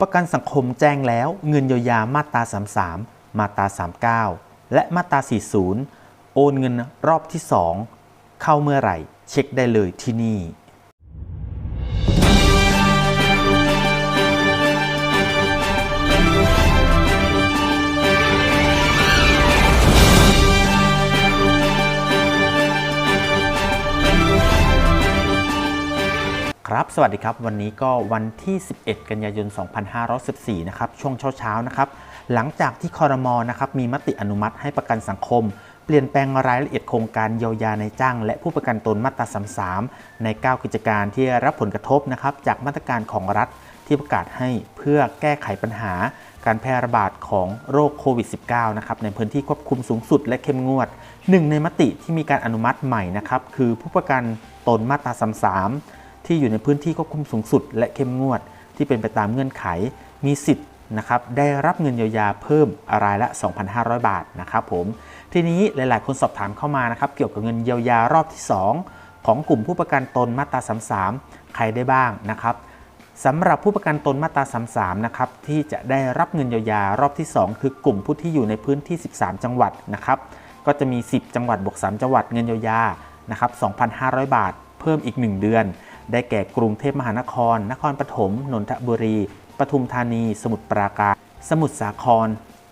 ประกันสังคมแจ้งแล้วเงินเยียวยามาตรา 33 มาตรา 39 และมาตรา 40 โอนเงินรอบที่ 2 เข้าเมื่อไหร่ เช็คได้เลยที่นี่ สวัสดีครับ วันนี้ก็วันที่ 11 กันยายน 2514 นะครับ ช่วงเช้าๆ นะครับ หลังจากที่คอรมอนะครับ มีมติอนุมัติให้ประกันสังคม เปลี่ยนแปลงรายละเอียดโครงการเยียวยาในจ้าง และผู้ประกันตนมาตรา 33 ใน 9 กิจการที่รับผลกระทบนะครับ จากมาตรการของรัฐที่ประกาศให้เพื่อแก้ไขปัญหาการแพร่ระบาดของโรคโควิด -19 นะครับในพื้นที่ควบคุมสูงสุดและเข้มงวด หนึ่งในมติที่มีการอนุมัติใหม่นะครับคือผู้ประกันตนมาตรา 33 ที่อยู่ในพื้นที่ควบคุมสูงสุด และเข้มงวด ที่เป็นไปตามเงื่อนไข มีสิทธิ์นะครับได้รับเงินเยียวยาเพิ่มรายละ 2,500 บาทนะครับผมทีนี้หลาย ๆ คนสอบถามเข้ามานะครับเกี่ยวกับเงินเยียวยารอบที่ 2 ของกลุ่มผู้ประกันตนมาตรา 33 ใครได้บ้างนะครับสำหรับผู้ประกันตนมาตรา 33 นะครับที่จะได้รับเงินเยียวยารอบที่ 2 คือกลุ่มผู้ที่อยู่ในพื้นที่ 13 จังหวัดนะครับก็จะมี 10 จังหวัดบวก 3 จังหวัดเงินเยียวยานะครับ 2,500 บาท เพิ่มอีก 1 เดือน ได้แก่กรุงเทพมหานคร นครปฐม นนทบุรี ปทุมธานี สมุทรปราการ สมุทรสาคร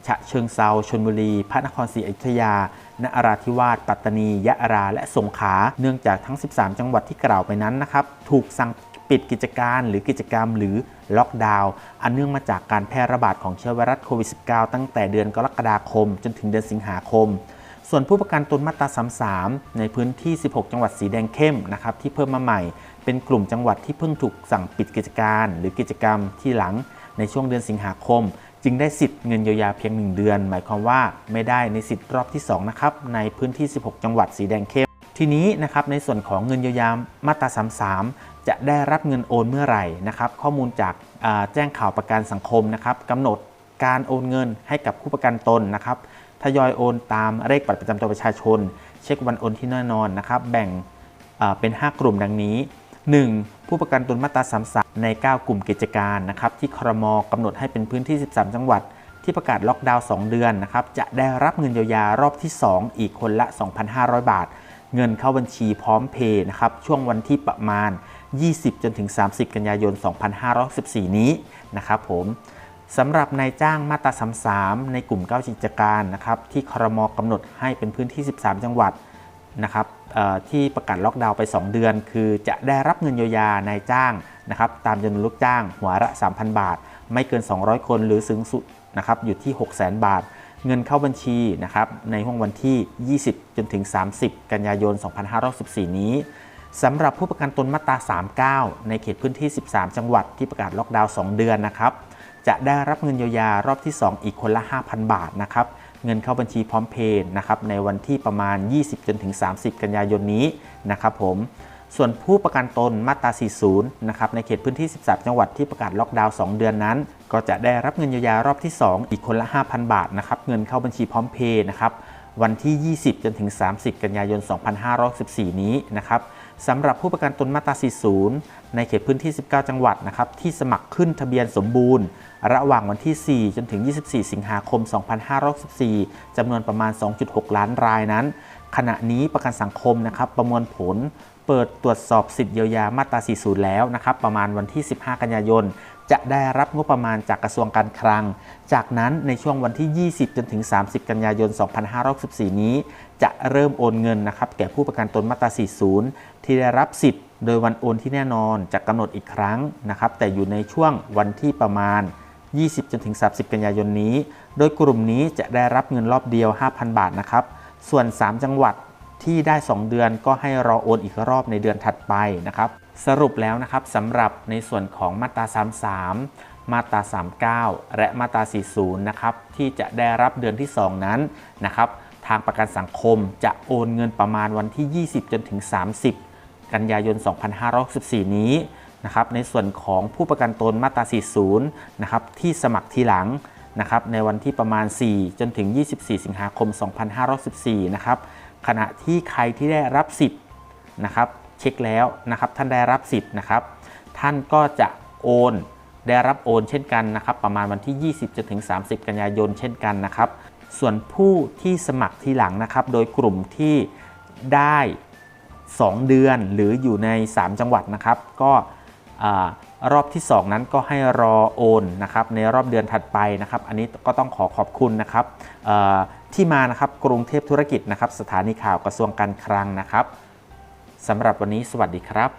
ฉะเชิงเซาชลบุรี พระนครศรีอยุธยา นราธิวาส ปัตตานี ยะลาและสงขลา เนื่องจากทั้ง 13 จังหวัดที่กล่าวไปนั้นนะครับ ถูกสั่งปิดกิจการหรือกิจกรรมหรือล็อกดาวน์อันเนื่องมาจากการแพร่ระบาดของเชื้อไวรัสโควิด -19 ตั้งแต่เดือนกรกฎาคม จนถึงเดือนสิงหาคม ส่วนผู้ประกันตนมาตรา 33 ในพื้นที่ 16 จังหวัดสีแดงเข้มนะครับที่เพิ่มมาใหม่ เป็นกลุ่มจังหวัดที่เพิ่งถูกสั่งปิดกิจการ หรือกิจกรรมที่หลังในช่วงเดือนสิงหาคม จึงได้สิทธิ์เงินเยียวยาเพียง 1 เดือน หมายความว่าไม่ได้ในสิทธิ์รอบที่2นะครับในพื้นที่ 16 จังหวัดสีแดงเข้ม ทีนี้นะครับในส่วนของเงินเยียวยามาตรา 33 จะได้รับเงินโอนเมื่อไหร่นะครับข้อมูลจากแจ้งข่าวประกันสังคมนะครับกำหนดการโอนเงินให้กับผู้ประกันตนนะครับ ทยอยโอนตามเลขบัตรประจำตัวประชาชน เช็ควันโอนที่แน่นอนนะครับ แบ่งเป็น 5 กลุ่มดังนี้ 1. ผู้ประกันตนมาตรา33ใน 9 กลุ่มกิจการนะครับที่ครมกำหนดให้เป็นพื้นที่ 13 จังหวัด ที่ประกาศล็อกดาวน์ 2 เดือนนะครับจะได้รับเงินเยียวยารอบที่ 2 อีกคนละ 2,500 บาท เงินเข้าบัญชีพร้อมเพย์นะครับช่วงวันที่ประมาณ 20 จนถึง 30 กันยายน 2564 นี้นะครับผม สำหรับนายจ้างมาตรา33 ในกลุ่ม 9 กิจการนะครับที่ครมกำหนดให้เป็นพื้นที่ 13 จังหวัดนะครับที่ประกาศล็อกดาวน์ไป 2 เดือน คือจะได้รับเงินเยียวยานายจ้างนะครับตามจำนวนลูกจ้างหัวละ 3,000 บาท ไม่เกิน 200 คนหรือสูงสุดนะครับอยู่ที่ 600,000 บาท เงินเข้าบัญชีนะครับในห้วงวันที่ 20 จนถึง 30 กันยายน 2564 นี้สำหรับผู้ประกันตนมาตรา 39 ในเขตพื้นที่ 13 จังหวัดที่ประกาศล็อกดาวน์ 2 เดือนนะครับ จะได้รับเงินเยียวยารอบที่ 2 อีกคนละ 5,000 บาทนะครับเงินเข้าบัญชีพร้อมเพย์นะครับในวันที่ประมาณ 20จนถึง30 กันยายนนี้นะครับผมส่วนผู้ประกันตนมาตรา 40 นะครับ ในเขตพื้นที่ 13 จังหวัดที่ประกาศล็อกดาวน์ 2 เดือนนั้น ก็จะได้รับเงินเยียวยารอบที่ 2 อีกคนละ 5,000 บาทนะครับ เงินเข้าบัญชีพร้อมเพย์นะครับ วันที่ 20 จนถึง 30 กันยายน 2514นี้นะครับ สำหรับผู้ประกันตนมาตรา 40 ในเขตพื้นที่ 19 จังหวัดนะครับที่สมัครขึ้นทะเบียนสมบูรณ์ ระหว่างวันที่ 4 จนถึง 24 สิงหาคม 2564จำนวนประมาณ 2.6 ล้านรายนั้น ขณะนี้ประกันสังคมนะครับประมวลผลเปิดตรวจสอบสิทธิเยียวยามาตรา 40 แล้วนะครับ ประมาณวันที่ 15 กันยายน จะได้รับงบประมาณจากกระทรวงการคลัง จากนั้นในช่วงวันที่ 20 จนถึง 30 กันยายน 2564 นี้ จะเริ่มโอนเงินนะครับ แก่ผู้ประกันตนมาตรา 40 ที่ได้รับสิทธิ์ โดยวันโอนที่แน่นอนจะกำหนดอีกครั้งนะครับ แต่อยู่ในช่วงวันที่ประมาณ 20 จนถึง 30 กันยายนนี้ โดยกลุ่มนี้จะได้รับเงินรอบเดียว 5,000 บาทนะครับ ส่วน 3 จังหวัด ที่ได้ 2 เดือนก็ให้รอโอนอีกรอบในเดือนถัดไปนะครับสรุปแล้วนะครับสำหรับในส่วนของมาตรา 33 มาตรา 39 และมาตรา 40 นะครับที่จะได้รับเดือนที่ 2 นั้นนะครับทางประกันสังคมจะโอนเงินประมาณวันที่ 20 จนถึง 30 กันยายน 2564 นี้นะครับในส่วนของผู้ประกันตนมาตรา 40 นะครับที่สมัครทีหลังนะครับในวันที่ประมาณ 4 จนถึง 24 สิงหาคม 2564 นะครับ ขณะที่ใครที่ได้รับสิทธิ์นะครับเช็คแล้วนะครับท่านได้รับสิทธิ์นะครับ ท่านก็จะโอนได้รับโอนเช่นกันนะครับ ประมาณวันที่ 20จนถึง30 กันยายนเช่นกันนะครับ ส่วนผู้ที่สมัครทีหลังนะครับ โดยกลุ่มที่ได้ 2 เดือนหรืออยู่ใน 3 จังหวัดนะครับ ก็ รอบที่ 2 นั้นก็ให้รอโอนนะครับในรอบเดือนถัดไปนะครับ อันนี้ก็ต้องขอขอบคุณนะครับที่มานะครับกรุงเทพธุรกิจนะครับ สถานีข่าวกระทรวงการคลังนะครับสำหรับวันนี้สวัสดีครับ